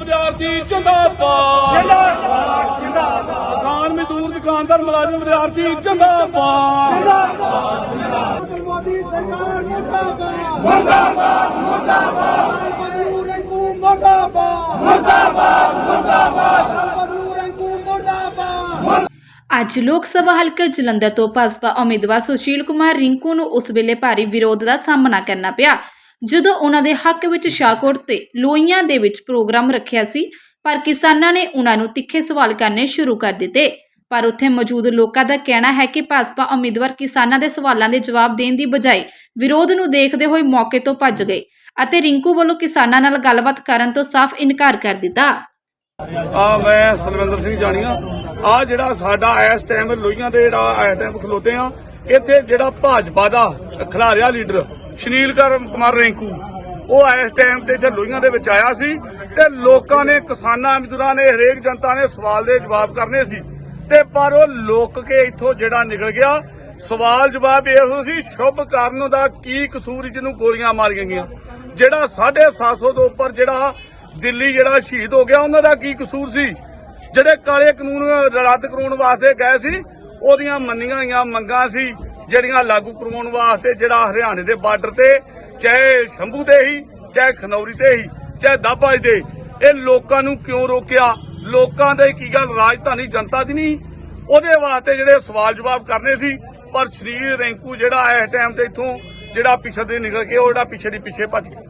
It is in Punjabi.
ਵਿਦਿਆਰਥੀ ਜਿੰਦਾਬਾਦ। ਜਿੰਦਾਬਾਦ ਜਿੰਦਾਬਾਦ ਕਿਸਾਨ ਮਜ਼ਦੂਰ ਦੁਕਾਨਦਾਰ ਮੁਲਾਜ਼ਮ ਵਿਦਿਆਰਥੀ ਜਿੰਦਾਬਾਦ। ਮੋਦੀ ਸਰਕਾਰ ਮੁਰਦਾਬਾਦ ਮੁਰਦਾਬਾਦ ਮੁਰਦਾਬਾਦ ਮਜ਼ਦੂਰ ਅੰਕੂ ਮੁਰਦਾਬਾਦ ਮੁਰਦਾਬਾਦ ਮੁਰਦਾਬਾਦ ਮਜ਼ਦੂਰ ਅੰਕੂ ਮੁਰਦਾਬਾਦ ਅੱਜ ਲੋਕ ਸਭਾ ਹਲਕੇ ਜਲੰਧਰ ਤੋਂ ਭਾਜਪਾ ਉਮੀਦਵਾਰ ਸੁਸ਼ੀਲ ਕੁਮਾਰ ਰਿੰਕੂ ਨੂੰ ਉਸ ਵੇਲੇ ਭਾਰੀ ਵਿਰੋਧ ਦਾ ਸਾਹਮਣਾ ਕਰਨਾ ਪਿਆ। ਜਦੋਂ ਉਹਨਾਂ ਦੇ ਹੱਕ ਵਿੱਚ ਸ਼ਾਹਕੋਟ ਤੇ ਲੋਈਆਂ ਦੇ ਵਿੱਚ ਪ੍ਰੋਗਰਾਮ ਰੱਖਿਆ ਸੀ, ਪਰ ਕਿਸਾਨਾਂ ਨੇ ਉਹਨਾਂ ਨੂੰ ਤਿੱਖੇ ਸਵਾਲ ਕਰਨੇ ਸ਼ੁਰੂ ਕਰ ਦਿੱਤੇ। ਪਰ ਉੱਥੇ ਮੌਜੂਦ ਲੋਕਾਂ ਦਾ ਕਹਿਣਾ ਹੈ ਕਿ ਭਾਜਪਾ ਉਮੀਦਵਾਰ ਕਿਸਾਨਾਂ ਦੇ ਸਵਾਲਾਂ ਦੇ ਜਵਾਬ ਦੇਣ ਦੀ ਬਜਾਏ ਵਿਰੋਧ ਨੂੰ ਦੇਖਦੇ ਹੋਏ ਮੌਕੇ ਤੋਂ ਭੱਜ ਗਏ ਅਤੇ ਰਿੰਕੂ ਵੱਲੋਂ ਕਿਸਾਨਾਂ ਨਾਲ ਗੱਲਬਾਤ ਕਰਨ ਤੋਂ ਸਾਫ਼ ਇਨਕਾਰ ਕਰ ਦਿੱਤਾ। ਆ ਮੈਂ ਸਲਵਿੰਦਰ ਸਿੰਘ ਜਾਣੀਆ। ਆ ਜਿਹੜਾ ਸਾਡਾ ਇਸ ਟਾਈਮ ਲੋਹੀਆਂ ਦੇ ਜਿਹੜਾ ਇਸ ਟਾਈਮ ਖਲੋਤੇ ਆ, ਇੱਥੇ ਜਿਹੜਾ ਭਾਜਪਾ ਦਾ ਖਿਲਾਰਿਆ ਲੀਡਰ ਸ਼ਨੀਲ ਕਰ- ਕੁਮਾਰ ਰੈਂਕੂ। ਉਹ ਇਸ ਟਾਈਮ ਤੇ ਇੱਥੇ ਲੋਹੀਆਂ ਦੇ ਵਿੱਚ ਆਇਆ ਸੀ ਤੇ ਲੋਕਾਂ ਨੇ, ਕਿਸਾਨਾਂ ਮਜ਼ਦੂਰਾਂ ਨੇ, ਹਰੇਕ ਜਨਤਾ ਨੇ ਸਵਾਲ ਦੇ ਜਵਾਬ ਕਰਨੇ ਸੀ। ਤੇ ਪਰ ਉਹ ਲੋਕ ਕੇ ਇੱਥੋਂ ਜਿਹੜਾ ਨਿਕਲ ਗਿਆ, ਸਵਾਲ ਜਵਾਬ ਇਹੋ ਸੀ, ਸ਼ੁਭ ਕਰਨ ਦਾ ਕੀ ਕਸੂਰ ਜਿਹਨੂੰ ਗੋਲੀਆਂ ਮਾਰੀਆਂ ਗਈਆਂ? ਜਿਹੜਾ 750 ਤੋਂ ਉੱਪਰ ਜਿਹੜਾ ਦਿੱਲੀ ਜਿਹੜਾ ਸ਼ਹੀਦ ਹੋ ਗਿਆ, ਉਹਨਾਂ ਦਾ ਕੀ ਕਸੂਰ ਸੀ? ਜਿਹੜੇ ਕਾਲੇ ਕਾਨੂੰਨ ਰੱਦ ਕਰਾਉਣ ਵਾਸਤੇ ਗਏ ਸੀ, ਉਹਦੀਆਂ ਮੰਨੀਆਂ ਗਈਆਂ ਮੰਗਾਂ ਸੀ। ਜਿਹੜੀਆਂ ਲਾਗੂ ਕਰਵਾਉਣ ਵਾਸਤੇ ਜਿਹੜਾ ਹਰਿਆਣੇ ਦੇ ਬਾਰਡਰ ਤੇ, ਚਾਹੇ ਸ਼ੰਭੂ ਤੇ ਹੀ, ਚਾਹੇ ਖਨੌਰੀ ਤੇ ਹੀ, ਚਾਹੇ ਦਾਬਾ ਦੇ, ਇਹ ਲੋਕਾਂ ਨੂੰ ਕਿਉਂ ਰੋਕਿਆ? ਲੋਕਾਂ ਦੇ ਕੀ ਗੱਲ? ਰਾਜਧਾਨੀ ਜਨਤਾ ਦੀ ਨਹੀਂ। ਉਹਦੇ ਵਾਸਤੇ ਜਿਹੜੇ ਸਵਾਲ ਜਵਾਬ ਕਰਨੇ ਸੀ, ਪਰ ਸ਼੍ਰੀ ਰੈਂਕੂ ਜਿਹੜਾ ਇਸ ਟਾਈਮ ਤੇ ਇੱਥੋਂ ਜਿਹੜਾ ਪਿੱਛੇ ਦੇ ਨਿਕਲ ਕੇ, ਉਹ ਜਿਹੜਾ ਪਿੱਛੇ ਦੀ ਪਿੱਛੇ ਭੱਜ ਗਿਆ।